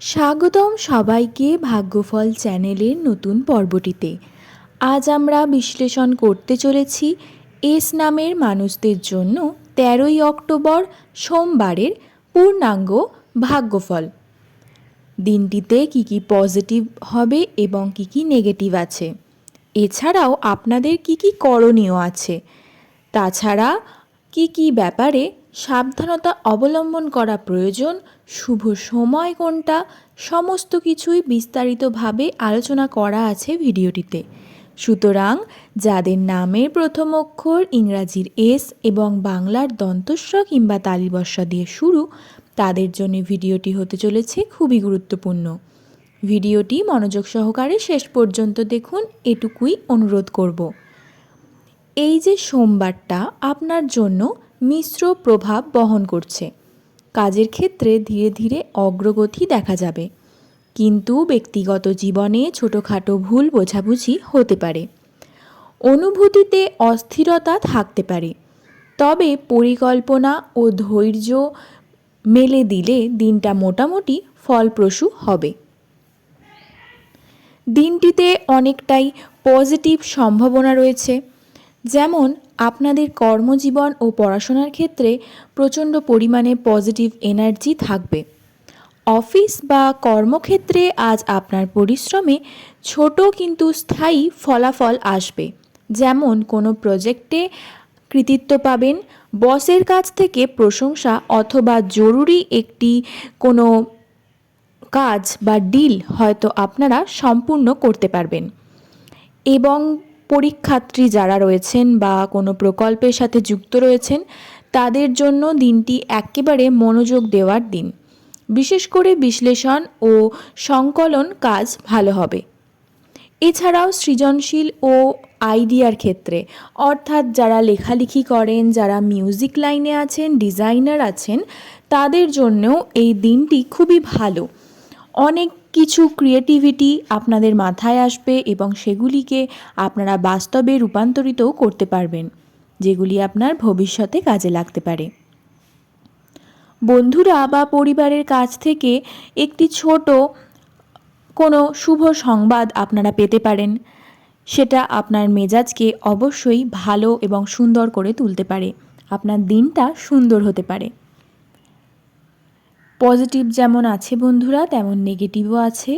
স্বাগতম সবাইকে ভাগ্যফল চ্যানেলের নতুন পর্বটিতে। আজ আমরা বিশ্লেষণ করতে চলেছি এস নামের মানুষদের জন্য তেরোই অক্টোবর সোমবারের পূর্ণাঙ্গ ভাগ্যফল। দিনটিতে কি কি পজিটিভ হবে এবং কি কি নেগেটিভ আছে? এছাড়াও আপনাদের কি কি করণীয় আছে? তাছাড়া কি কি ব্যাপারে সাবধানতা অবলম্বন করা প্রয়োজন, শুভ সময় কোনটা, সমস্ত কিছুই বিস্তারিতভাবে আলোচনা করা আছে ভিডিওটিতে। সুতরাং, যাদের নামের প্রথম অক্ষর ইংরাজির এস এবং বাংলার দন্তস্ব কিংবা তালিবস্য দিয়ে শুরু, তাদের জন্য ভিডিওটি হতে চলেছে খুবই গুরুত্বপূর্ণ। ভিডিওটি মনোযোগ সহকারে শেষ পর্যন্ত দেখুন, এটুকুই অনুরোধ করব। এই যে সোমবারটা আপনার জন্য মিশ্র প্রভাব বহন করছে। কাজের ক্ষেত্রে ধীরে ধীরে অগ্রগতি দেখা যাবে। কিন্তু ব্যক্তিগত জীবনে ছোটোখাটো ভুল বোঝাবুঝি হতে পারে। অনুভূতিতে অস্থিরতা থাকতে পারে। তবে পরিকল্পনা ও ধৈর্য মেলে দিলে দিনটা মোটামুটি ফলপ্রসূ হবে। দিনটিতে অনেকটাই পজিটিভ সম্ভাবনা রয়েছে। যেমন, আপনাদের কর্মজীবন ও পড়াশোনার ক্ষেত্রে প্রচণ্ড পরিমাণে পজিটিভ এনার্জি থাকবে। অফিস বা কর্মক্ষেত্রে আজ আপনার পরিশ্রমে ছোট কিন্তু স্থায়ী ফলাফল আসবে। যেমন, কোনো প্রজেক্টে কৃতিত্ব পাবেন, বসের কাছ থেকে প্রশংসা অথবা জরুরি একটি কোনো কাজ বা ডিল হয়তো আপনারা সম্পূর্ণ করতে পারবেন। এবং পরীক্ষার্থী যারা রয়েছেন বা কোনো প্রকল্পের সাথে যুক্ত রয়েছেন, তাদের জন্য দিনটি একেবারে মনোযোগ দেওয়ার দিন। বিশেষ করে বিশ্লেষণ ও সংকলন কাজ ভালো হবে। এছাড়াও সৃজনশীল ও আইডিয়ার ক্ষেত্রে, অর্থাৎ যারা লেখালেখি করেন, যারা মিউজিক লাইনে আছেন, ডিজাইনার আছেন, তাদের জন্যও এই দিনটি খুবই ভালো। অনেক কিছু ক্রিয়েটিভিটি আপনাদের মাথায় আসবে এবং সেগুলিকে আপনারা বাস্তবে রূপান্তরিতও করতে পারবেন, যেগুলি আপনার ভবিষ্যতে কাজে লাগতে পারে। বন্ধুরা বা পরিবারের কাছ থেকে একটি ছোট কোনো শুভ সংবাদ আপনারা পেতে পারেন, সেটা আপনার মেজাজকে অবশ্যই ভালো এবং সুন্দর করে তুলতে পারে। আপনার দিনটা সুন্দর হতে পারে। পজিটিভ যেমন আছে বন্ধুরা, তেমন নেগেটিভও আছে।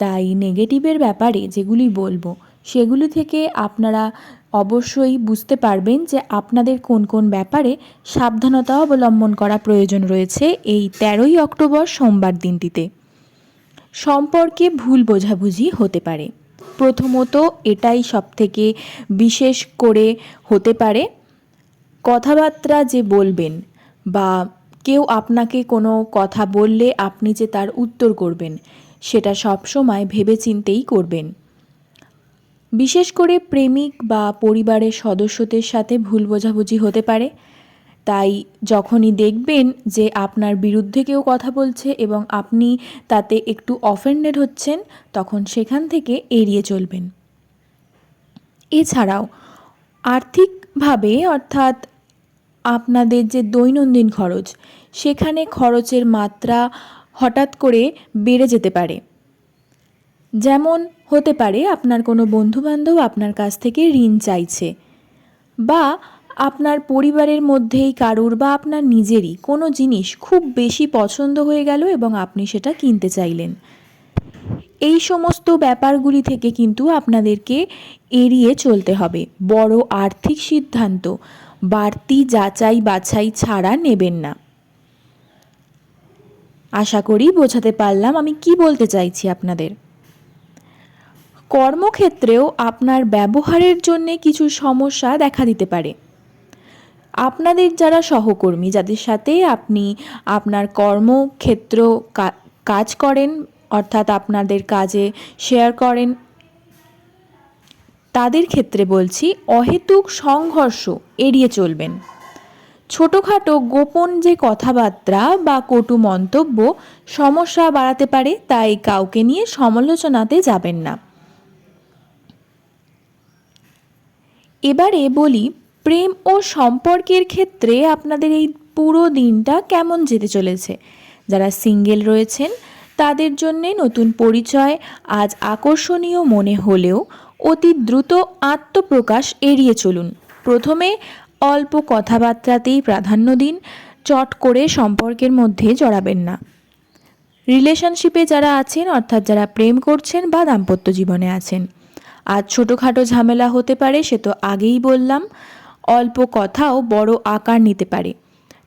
তাই নেগেটিভের ব্যাপারে যেগুলি বলব, সেগুলি থেকে আপনারা অবশ্যই বুঝতে পারবেন যে আপনাদের কোন কোন ব্যাপারে সাবধানতা অবলম্বন করা প্রয়োজন রয়েছে এই তেরোই অক্টোবর সোমবার দিনটিতে। সম্পর্কে ভুল বোঝাবুঝি হতে পারে। প্রথমত এটাই সবথেকে বিশেষ করে হতে পারে, কথাবার্তা যে বলবেন বা কেউ আপনাকে কোনো কথা বললে আপনি যে তার উত্তর করবেন, সেটা সবসময় ভেবেচিন্তেই করবেন। বিশেষ করে প্রেমিক বা পরিবারের সদস্যদের সাথে ভুল বোঝাবুঝি হতে পারে। তাই যখনই দেখবেন যে আপনার বিরুদ্ধে কেউ কথা বলছে এবং আপনি তাতে একটু অফেন্ডেড হচ্ছেন, তখন সেখান থেকে এড়িয়ে চলবেন। এছাড়াও, আর্থিকভাবে অর্থাৎ আপনাদের যে দৈনন্দিন খরচ, সেখানে খরচের মাত্রা হঠাৎ করে বেড়ে যেতে পারে। যেমন, হতে পারে আপনার কোনো বন্ধুবান্ধব আপনার কাছ থেকে ঋণ চাইছে বা আপনার পরিবারের মধ্যেই কারুর বা আপনার নিজেরই কোনো জিনিস খুব বেশি পছন্দ হয়ে গেল এবং আপনি সেটা কিনতে চাইলেন। এই সমস্ত ব্যাপারগুলি থেকে কিন্তু আপনাদেরকে এড়িয়ে চলতে হবে। বড় আর্থিক সিদ্ধান্ত বাড়তি যাচাই বাছাই ছাড়া নেবেন না। আশা করি বোঝাতে পারলাম আমি কি বলতে চাইছি আপনাদের। কর্মক্ষেত্রেও আপনার ব্যবহারের জন্যে কিছু সমস্যা দেখা দিতে পারে। আপনাদের যারা সহকর্মী, যাদের সাথে আপনি আপনার কর্মক্ষেত্র কাজ করেন, অর্থাৎ আপনাদের কাজে শেয়ার করেন তাদের ক্ষেত্রে বলছি, অহেতুক সংঘর্ষ এড়িয়ে চলবেন। ছোটোখাটো গোপন যে কথাবার্তা বা কটু মন্তব্য সমস্যা বাড়াতে পারে, তাই কাউকে নিয়ে সমালোচনাতে যাবেন না। এবারে বলি, প্রেম ও সম্পর্কের ক্ষেত্রে আপনাদের এই পুরো দিনটা কেমন যেতে চলেছে? যারা সিঙ্গেল রয়েছেন, তাদের জন্যে নতুন পরিচয়, আজ আকর্ষণীয় মনে হলেও অতি দ্রুত আত্মপ্রকাশ এড়িয়ে চলুন। প্রথমে অল্প কথাবার্তাতেই প্রাধান্য দিন, চট করে সম্পর্কের মধ্যে জড়াবেন না। রিলেশনশিপে যারা আছেন, অর্থাৎ যারা প্রেম করছেন বা দাম্পত্য জীবনে আছেন আজ ছোটোখাটো ঝামেলা হতে পারে, সে তো আগেই বললাম, অল্প কথাও বড় আকার নিতে পারে।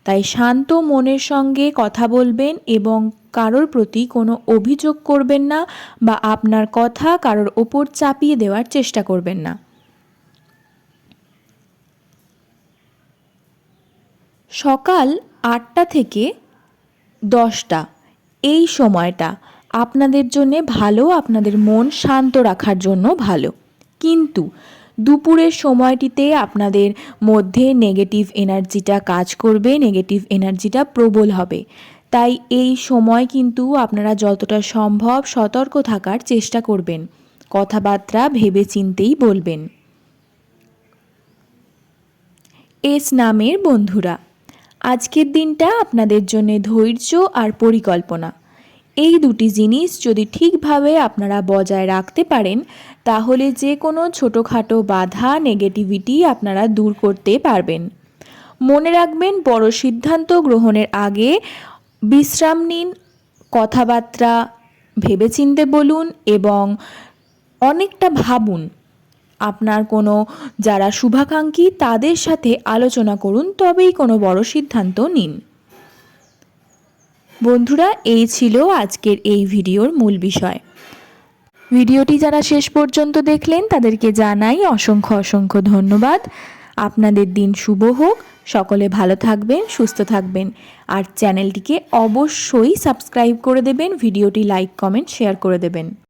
তাই শান্ত মনের সঙ্গে কথা বলবেন এবং কারোর প্রতি কোনো অভিযোগ করবেন না বা আপনার কথা কারোর ওপর চাপিয়ে দেওয়ার চেষ্টা করবেন না। সকাল আটটা থেকে দশটা, এই সময়টা আপনাদের জন্যে ভালো, আপনাদের মন শান্ত রাখার জন্য ভালো। কিন্তু দুপুরের সময়টিতে আপনাদের মধ্যে নেগেটিভ এনার্জিটা কাজ করবে নেগেটিভ এনার্জিটা প্রবল হবে। তাই এই সময় কিন্তু আপনারা যতটা সম্ভব সতর্ক থাকার চেষ্টা করবেন। কথাবার্তা ভেবে চিন্তেই বলবেন। এস নামের বন্ধুরা, আজকের দিনটা আপনাদের জন্য ধৈর্য আর পরিকল্পনা। এই দুটি জিনিস যদি ঠিকভাবে আপনারা বজায় রাখতে পারেন, তাহলে যে কোনো ছোটোখাটো বাধা, নেগেটিভিটি আপনারা দূর করতে পারবেন। মনে রাখবেন, বড় সিদ্ধান্ত গ্রহণের আগে বিশ্রাম নিন, কথাবার্তা ভেবেচিন্তে বলুন এবং অনেকটা ভাবুন। আপনার কোনো, যারা শুভাকাঙ্ক্ষী তাদের সাথে আলোচনা করুন, তবেই কোনো বড় সিদ্ধান্ত নিন। বন্ধুরা, এই ছিল আজকের এই ভিডিওর মূল বিষয়। ভিডিওটি যারা শেষ পর্যন্ত দেখলেন, তাদেরকে জানাই অসংখ্য অসংখ্য ধন্যবাদ। আপনাদের দিন শুভ হোক। সকলে ভালো থাকবেন, সুস্থ থাকবেন। আর চ্যানেলটিকে অবশ্যই সাবস্ক্রাইব করে দেবেন, ভিডিওটি লাইক, কমেন্ট, শেয়ার করে দেবেন।